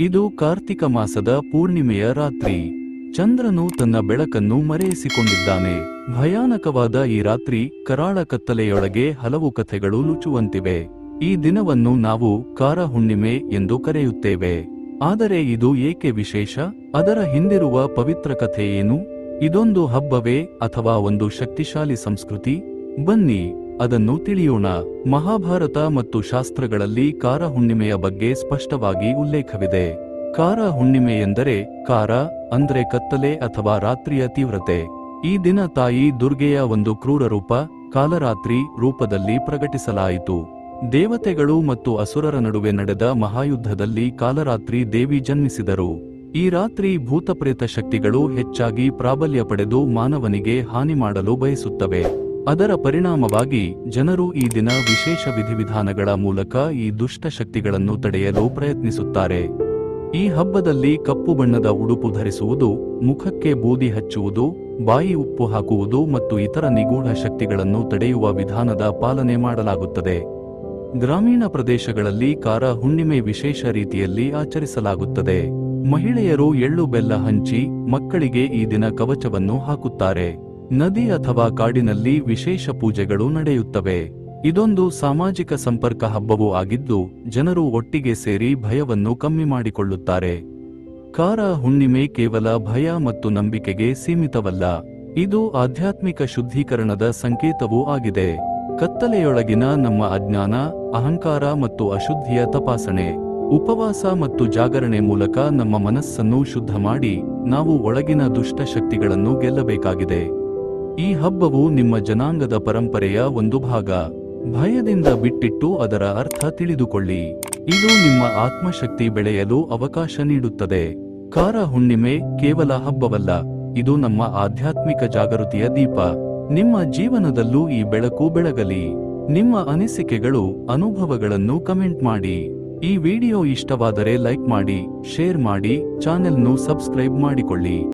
ಇದು ಕಾರ್ತಿಕ ಮಾಸದ ಪೂರ್ಣಿಮೆಯ ರಾತ್ರಿ. ಚಂದ್ರನು ತನ್ನ ಬೆಳಕನ್ನು ಮರೆಯಿಸಿಕೊಂಡಿದ್ದಾನೆ. ಭಯಾನಕವಾದ ಈ ರಾತ್ರಿ ಕರಾಳ ಕತ್ತಲೆಯೊಳಗೆ ಹಲವು ಕಥೆಗಳು ಲುಚುವಂತಿವೆ ಈ ದಿನವನ್ನು ನಾವು ಕಾರ ಹುಣ್ಣಿಮೆ ಎಂದು ಕರೆಯುತ್ತೇವೆ. ಆದರೆ ಇದು ಏಕೆ ವಿಶೇಷ? ಅದರ ಹಿಂದಿರುವ ಪವಿತ್ರ ಕಥೆ ಏನು? ಇದೊಂದು ಹಬ್ಬವೇ ಅಥವಾ ಒಂದು ಶಕ್ತಿಶಾಲಿ ಸಂಸ್ಕೃತಿ? ಬನ್ನಿ. ಅದನ್ನು ತಿಳಿಯೋಣ. ಮಹಾಭಾರತ ಮತ್ತು ಶಾಸ್ತ್ರಗಳಲ್ಲಿ ಕಾರ ಹುಣ್ಣಿಮೆಯ ಬಗ್ಗೆ ಸ್ಪಷ್ಟವಾಗಿ ಉಲ್ಲೇಖವಿದೆ. ಕಾರ ಹುಣ್ಣಿಮೆ ಎಂದರೆ ಕಾರ ಅಂದ್ರೆ ಕತ್ತಲೆ ಅಥವಾ ರಾತ್ರಿಯ ತೀವ್ರತೆ. ಈ ದಿನ ತಾಯಿ ದುರ್ಗೆಯ ಒಂದು ಕ್ರೂರ ರೂಪ, ಕಾಲರಾತ್ರಿ ರೂಪದಲ್ಲಿ ಪ್ರಕಟಿಸಲಾಯಿತು. ದೇವತೆಗಳು ಮತ್ತು ಅಸುರರ ನಡುವೆ ನಡೆದ ಮಹಾಯುದ್ಧದಲ್ಲಿ ಕಾಲರಾತ್ರಿ ದೇವಿ ಜನ್ಮಿಸಿದರು. ಈ ರಾತ್ರಿ ಭೂತಪ್ರೇತ ಶಕ್ತಿಗಳು ಹೆಚ್ಚಾಗಿ ಪ್ರಾಬಲ್ಯ ಪಡೆದು ಮಾನವನಿಗೆ ಹಾನಿ ಮಾಡಲು ಬಯಸುತ್ತವೆ. ಅದರ ಪರಿಣಾಮವಾಗಿ ಜನರು ಈ ದಿನ ವಿಶೇಷ ವಿಧಿವಿಧಾನಗಳ ಮೂಲಕ ಈ ದುಷ್ಟ ಶಕ್ತಿಗಳನ್ನು ತಡೆಯಲು ಪ್ರಯತ್ನಿಸುತ್ತಾರೆ. ಈ ಹಬ್ಬದಲ್ಲಿ ಕಪ್ಪು ಬಣ್ಣದ ಉಡುಪು ಧರಿಸುವುದು, ಮುಖಕ್ಕೆ ಬೂದಿ ಹಚ್ಚುವುದು, ಬಾಯಿ ಉಪ್ಪು ಹಾಕುವುದು ಮತ್ತು ಇತರ ನಿಗೂಢ ಶಕ್ತಿಗಳನ್ನು ತಡೆಯುವ ವಿಧಾನದ ಪಾಲನೆ ಮಾಡಲಾಗುತ್ತದೆ. ಗ್ರಾಮೀಣ ಪ್ರದೇಶಗಳಲ್ಲಿ ಕಾರ ಹುಣ್ಣಿಮೆ ವಿಶೇಷ ರೀತಿಯಲ್ಲಿ ಆಚರಿಸಲಾಗುತ್ತದೆ. ಮಹಿಳೆಯರು ಎಳ್ಳು ಬೆಲ್ಲ ಹಂಚಿ ಮಕ್ಕಳಿಗೆ ಈ ದಿನ ಕವಚವನ್ನು ಹಾಕುತ್ತಾರೆ. ನದಿ ಅಥವಾ ಕಾಡಿನಲ್ಲಿ ವಿಶೇಷ ಪೂಜೆಗಳು ನಡೆಯುತ್ತವೆ. ಇದೊಂದು ಸಾಮಾಜಿಕ ಸಂಪರ್ಕ ಹಬ್ಬವೂ ಆಗಿದ್ದು, ಜನರು ಒಟ್ಟಿಗೆ ಸೇರಿ ಭಯವನ್ನು ಕಮ್ಮಿ ಮಾಡಿಕೊಳ್ಳುತ್ತಾರೆ. ಕಾರ ಹುಣ್ಣಿಮೆ ಕೇವಲ ಭಯ ಮತ್ತು ನಂಬಿಕೆಗೆ ಸೀಮಿತವಲ್ಲ. ಇದು ಆಧ್ಯಾತ್ಮಿಕ ಶುದ್ಧೀಕರಣದ ಸಂಕೇತವೂ ಆಗಿದೆ. ಕತ್ತಲೆಯೊಳಗಿನ ನಮ್ಮ ಅಜ್ಞಾನ, ಅಹಂಕಾರ ಮತ್ತು ಅಶುದ್ಧಿಯ ತಪಾಸಣೆ, ಉಪವಾಸ ಮತ್ತು ಜಾಗರಣೆ ಮೂಲಕ ನಮ್ಮ ಮನಸ್ಸನ್ನು ಶುದ್ಧ ಮಾಡಿ ನಾವು ಒಳಗಿನ ದುಷ್ಟ ಶಕ್ತಿಗಳನ್ನು ಗೆಲ್ಲಬೇಕಾಗಿದೆ. ಈ ಹಬ್ಬವು ನಿಮ್ಮ ಜನಾಂಗದ ಪರಂಪರೆಯ ಒಂದು ಭಾಗ. ಭಯದಿಂದ ಬಿಟ್ಟಿಟ್ಟು ಅದರ ಅರ್ಥ ತಿಳಿದುಕೊಳ್ಳಿ. ಇದು ನಿಮ್ಮ ಆತ್ಮಶಕ್ತಿ ಬೆಳೆಯಲು ಅವಕಾಶ ನೀಡುತ್ತದೆ. ಕಾರ ಹುಣ್ಣಿಮೆ ಕೇವಲ ಹಬ್ಬವಲ್ಲ, ಇದು ನಮ್ಮ ಆಧ್ಯಾತ್ಮಿಕ ಜಾಗೃತಿಯ ದೀಪ. ನಿಮ್ಮ ಜೀವನದಲ್ಲೂ ಈ ಬೆಳಕು ಬೆಳಗಲಿ. ನಿಮ್ಮ ಅನಿಸಿಕೆಗಳು, ಅನುಭವಗಳನ್ನು ಕಮೆಂಟ್ ಮಾಡಿ. ಈ ವಿಡಿಯೋ ಇಷ್ಟವಾದರೆ ಲೈಕ್ ಮಾಡಿ, ಶೇರ್ ಮಾಡಿ ಚಾನೆಲ್ನು ಸಬ್ಸ್ಕ್ರೈಬ್ ಮಾಡಿಕೊಳ್ಳಿ.